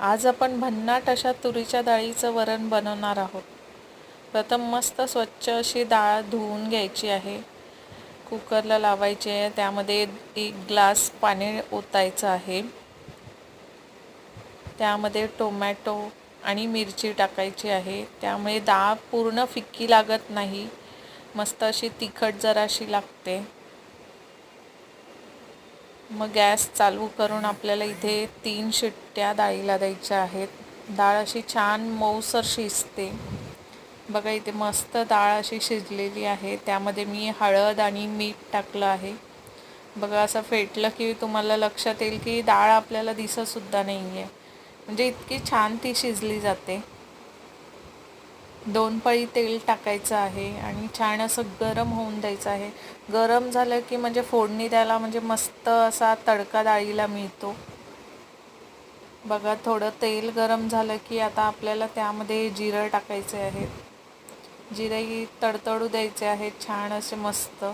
आज आपण भन्नाट अशा तुरीच्या डाळीचं वरण बनवणार आहोत. प्रथम मस्त स्वच्छ अशी डाळ धुवून घ्यायची आहे. कुकरला लावायची आहे. त्यामध्ये एक ग्लास पाणी ओतायचं आहे. त्यामध्ये टोमॅटो आणि मिरची टाकायची आहे. त्यामुळे डाळ पूर्ण फिक्की लागत नाही. मस्त अशी तिखट जराशी लागते. मग गॅस चालू करून आपल्याला इथे तीन शिट्ट्या डाळीला द्यायच्या आहेत. डाळ अशी छान मऊसर शिजते. बघा इथे मस्त डाळ अशी शिजलेली आहे. त्यामध्ये मी हळद आणि मीठ टाकलं आहे. बघा असं फेटलं की तुम्हाला लक्षात येईल की डाळ आपल्याला दिसतसुद्धा नाही आहे म्हणजे इतकी छान ती शिजली जाते. दोन पळी तेल टाकायचं आहे आणि छान असं गरम होऊन द्यायचं आहे. गरम झालं की म्हणजे फोडणी द्यायला म्हणजे मस्त असा तडका डाळीला मिळतो. बघा थोडं तेल गरम झालं की आता आपल्याला त्यामध्ये जिरं टाकायचे आहेत जिरंही तडतडू द्यायचे आहेत छान असे मस्त.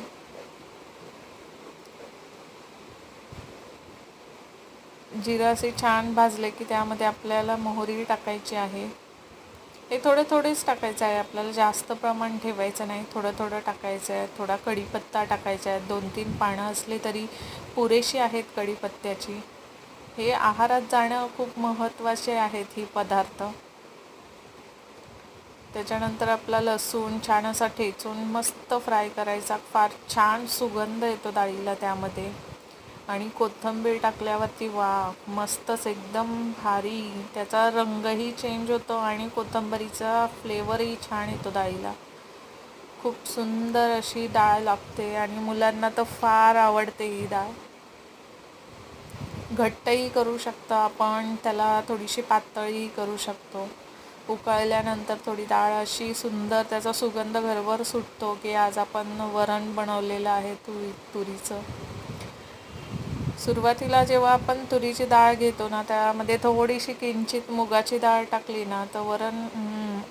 जिरं असे छान भाजले की त्यामध्ये आपल्याला मोहरी टाकायची आहे. हे थोडे थोडेच टाकायचं आहे. आपल्याला जास्त प्रमाण ठेवायचं नाही. थोडं थोडं टाकायचं आहे. थोडा कढीपत्ता टाकायचा आहे. दोन तीन पानं असली तरी पुरेशी आहेत कढीपत्त्याची. हे आहारात जाणं खूप महत्त्वाचे आहेत ही पदार्थ. त्याच्यानंतर आपला लसूण छान असा ठेचून मस्त फ्राय करायचा. फार छान सुगंध येतो डाळीला त्यामध्ये. आणि कोथिंबीर टाकल्यावरती वा मस्तच एकदम भारी. त्याचा रंगही चेंज होतो आणि कोथिंबरीचा फ्लेवरही छान येतो डाळीला खूप सुंदर अशी डाळ लागते आणि मुलांना तर फार आवडते ही डाळ. घट्टही करू शकतो आपण त्याला थोडीशी पातळीही करू शकतो. उकळल्यानंतर थोडी डाळ अशी सुंदर त्याचा सुगंध घरभर सुटतो की आज आपण वरण बनवलेलं आहे तुरी तुरीचं. सुरुवातीला जेव्हा आपण तुरीची डाळ घेतो ना त्यामध्ये थोडीशी किंचित मुगाची डाळ टाकली ना तर वरण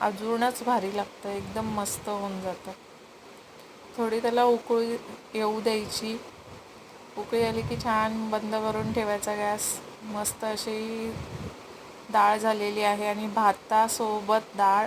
अजूनच भारी लागतं एकदम मस्त होऊन जातं. थोडी त्याला उकळी येऊ द्यायची. उकळी आली की छान बंद करून ठेवायचा गॅस. मस्त अशी डाळ झालेली आहे आणि भातासोबत डाळ